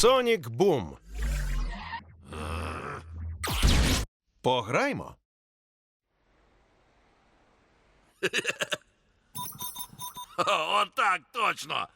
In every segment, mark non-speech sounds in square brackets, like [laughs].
Сонік Бум. Пограймо. [laughs] Отак, точно.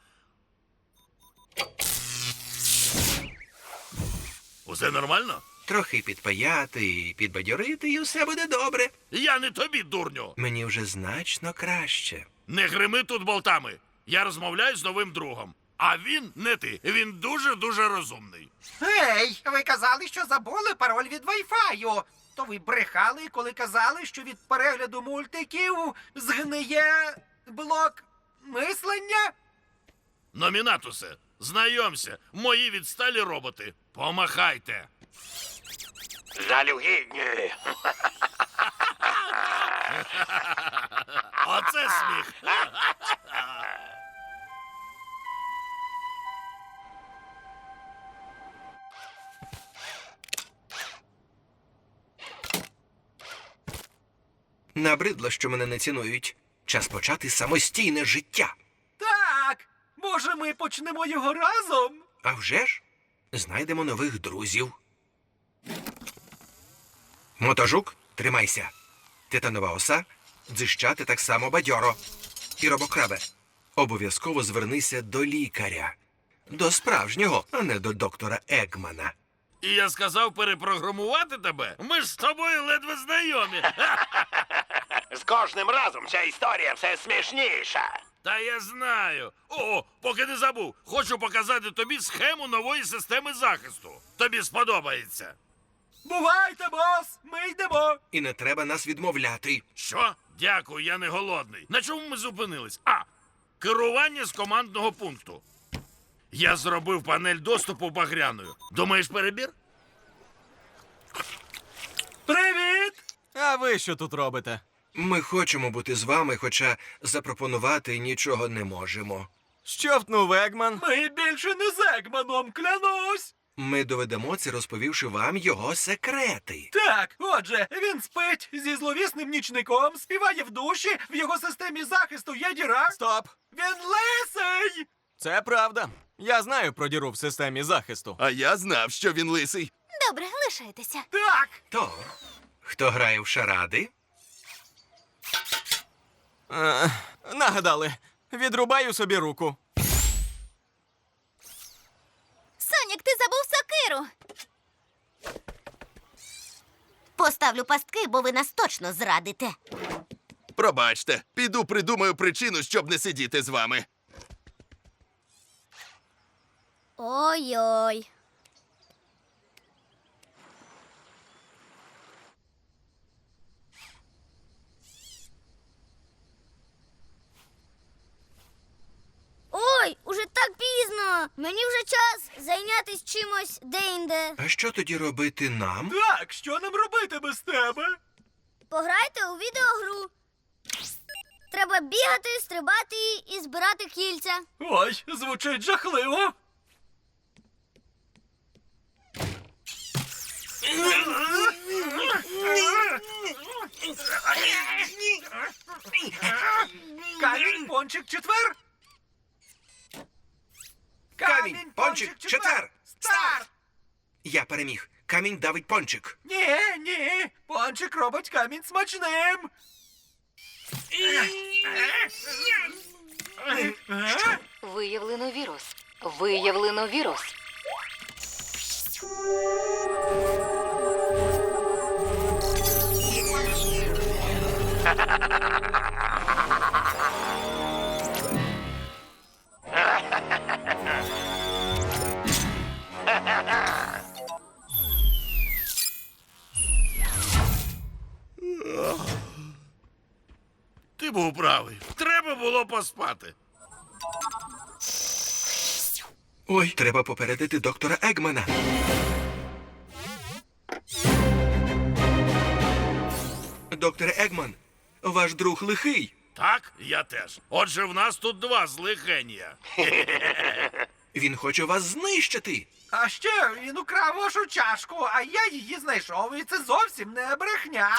Усе нормально? Трохи підпаяти і підбадьорити, і все буде добре. Я не тобі, дурню. Мені вже значно краще. Не грими тут болтами. Я розмовляю з новим другом. А він не ти. Він дуже-дуже розумний. Гей, ви казали, що забули пароль від вайфаю. То ви брехали, коли казали, що від перегляду мультиків згниє блок мислення? Номінатусе, знайомся, мої відсталі роботи. Помахайте. Залюгідні. Оце сміх. [laughs] Набридло, що мене не цінують. Час почати самостійне життя. Так, може, ми почнемо його разом? А вже ж знайдемо нових друзів. Мотожук, тримайся. Титанова оса, дзищати так само бадьоро. І робокрабе, обов'язково звернися до лікаря. До справжнього, а не до доктора Егмана. І я сказав перепрограмувати тебе. Ми ж з тобою ледве знайомі. [laughs] З кожним разом ця історія все смішніша. Та я знаю. О, поки не забув, хочу показати тобі схему нової системи захисту. Тобі сподобається. Бувайте, бос! Ми йдемо! І не треба нас відмовляти. Що? Дякую, я не голодний. На чому ми зупинились? А. Керування з командного пункту. Я зробив панель доступу багряною. Думаєш, перебір? Привіт! А ви що тут робите? Ми хочемо бути з вами, хоча запропонувати нічого не можемо. Що втнув Егман? Ми більше не з Егманом, клянусь! Ми доведемо це, розповівши вам його секрети. Так, отже, він спить зі зловісним нічником, співає в душі, в його системі захисту є діра. Стоп! Він лисий! Це правда. Я знаю про діру в системі захисту. А я знав, що він лисий. Добре, лишайтеся. Так! То, хто грає в шаради? Е, нагадали, відрубаю собі руку. Сонік, ти забув сокиру. Поставлю пастки, бо ви нас точно зрадите. Пробачте, піду придумаю причину, щоб не сидіти з вами. Ой-ой. Ой, уже так пізно. Мені вже час зайнятися чимось де-інде. А що тоді робити нам? Так, що нам робити без тебе? Пограйте у відеогру. Треба бігати, стрибати і збирати кільця. Ой, звучить жахливо. Камінь, пончик, четвер. Камінь, пончик, четвер. Старт! Я переміг. Камінь давить пончик. Ні, ні, пончик робить камінь смачним. Виявлено вірус. Виявлено вірус. [laughs] Ти був правий. Треба було поспати. Ой, треба попередити доктора Егмана. Доктор Егман, ваш друг лихий. Так, я теж. Отже, в нас тут два злих генія. [laughs] Він хоче вас знищити. А ще він украв вашу чашку, а я її знайшов, і це зовсім не брехня.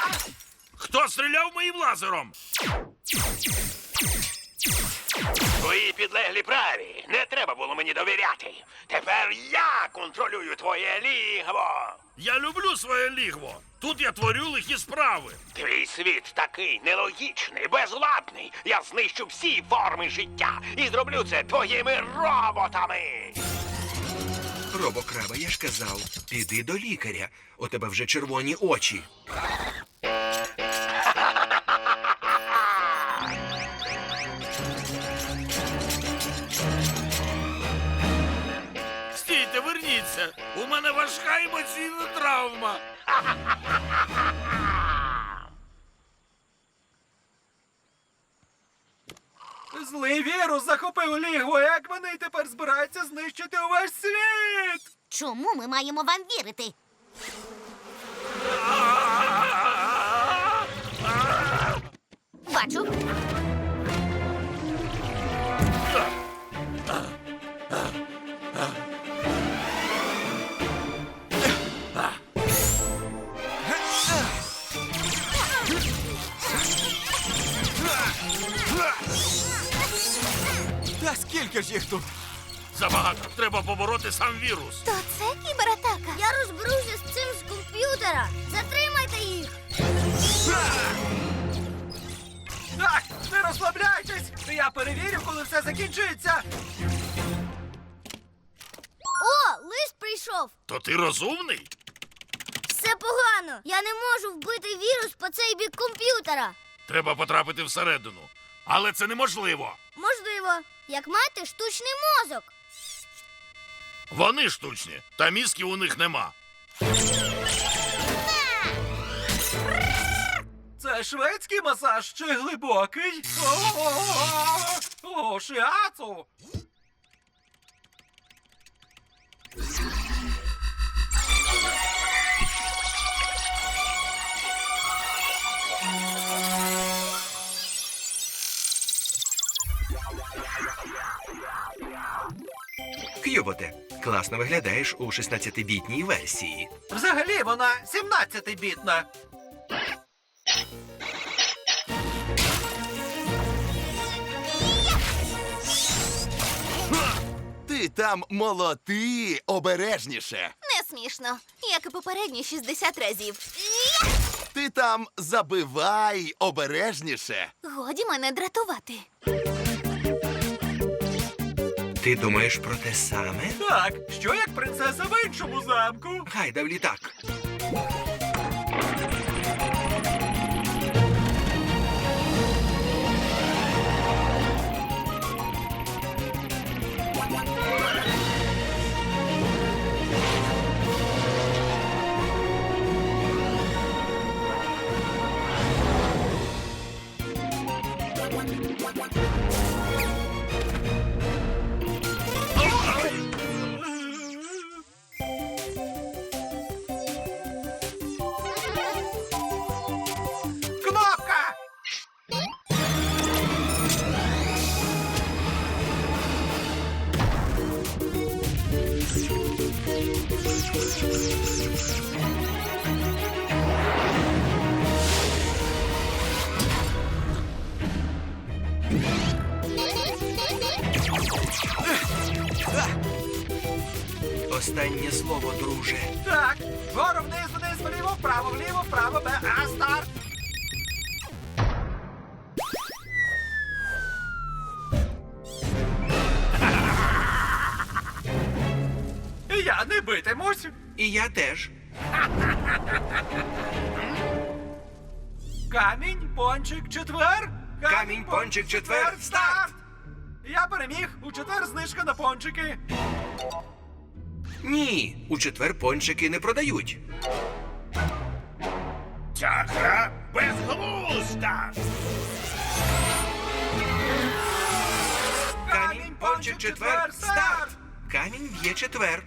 Хто стріляв моїм лазером? Твої підлеглі праві. Не треба було мені довіряти. Тепер я контролюю твоє лігво. Я люблю своє лігво. Тут я творю лихі справи. Твій світ такий нелогічний, безладний. Я знищу всі форми життя і зроблю це твоїми роботами. Робокраба, я ж казав, піди до лікаря. У тебе вже червоні очі. У мене важка емоційна травма. Злий вірус захопив лігво, як вони тепер збираються знищити увесь світ. Чому ми маємо вам вірити? Бачу. Скільки ж їх тут? Забагато. Треба побороти сам вірус. То це кібератака. Я розберуся з цим з комп'ютера. Затримайте їх. Так, не розслабляйтесь! Я перевірю, коли все закінчиться. О, лист прийшов. То ти розумний? Все погано. Я не можу вбити вірус по цей бік комп'ютера. Треба потрапити всередину. Але це неможливо. Можливо, як мати штучний мозок. Вони штучні, та мізків у них нема. Це шведський масаж чи глибокий? О, шиацу! К'юботе, класно виглядаєш у 16-бітній версії. Взагалі вона 17-бітна. Ти там молоти, обережніше. Не смішно, як і попередні 60 разів. Ти там забивай обережніше. Годі мене дратувати. Ти думаєш про те саме? Так, що як принцеса в іншому замку? Гайда в літак. Слово, друже. Так, вгору вниз, вниз, вліво, вправо, вліво, вправо, Б, А, старт. Я не битимусь. І я теж. Камінь, пончик, четвер. Камінь, пончик, четвер, старт! Я переміг. У четвер знижка на пончики. Ні, у четвер пончики не продають. Ця гра безглузда. Камінь, пончик, четвер, старт! Камінь б'є четвер.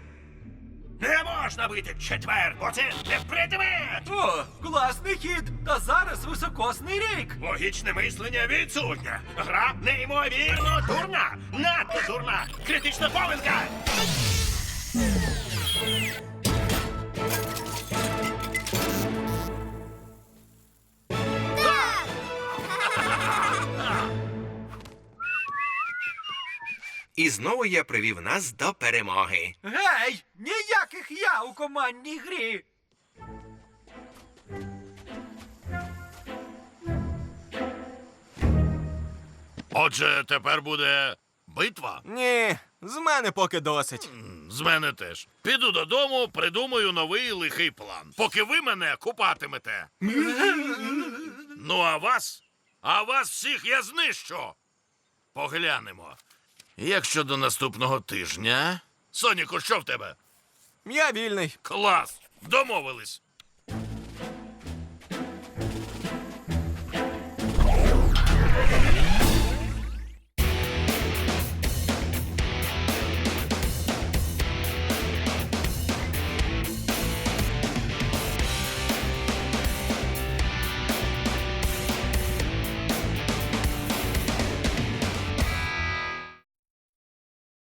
Не можна бити четвер, бо це не предмет. О, класний хід. Та зараз високосний рік. Логічне мислення відсутнє. Гра неймовірно дурна. Надто дурна. Критична помилка. І знову я привів нас до перемоги. Гей! Ніяких я у командній грі! Отже, тепер буде битва. Ні, з мене поки досить. З мене теж. Піду додому, придумаю новий лихий план. Поки ви мене купатимете. ну, а вас? А вас всіх я знищу. Поглянемо. Як щодо наступного тижня? Соніку, що в тебе? Я вільний. Клас! Домовились.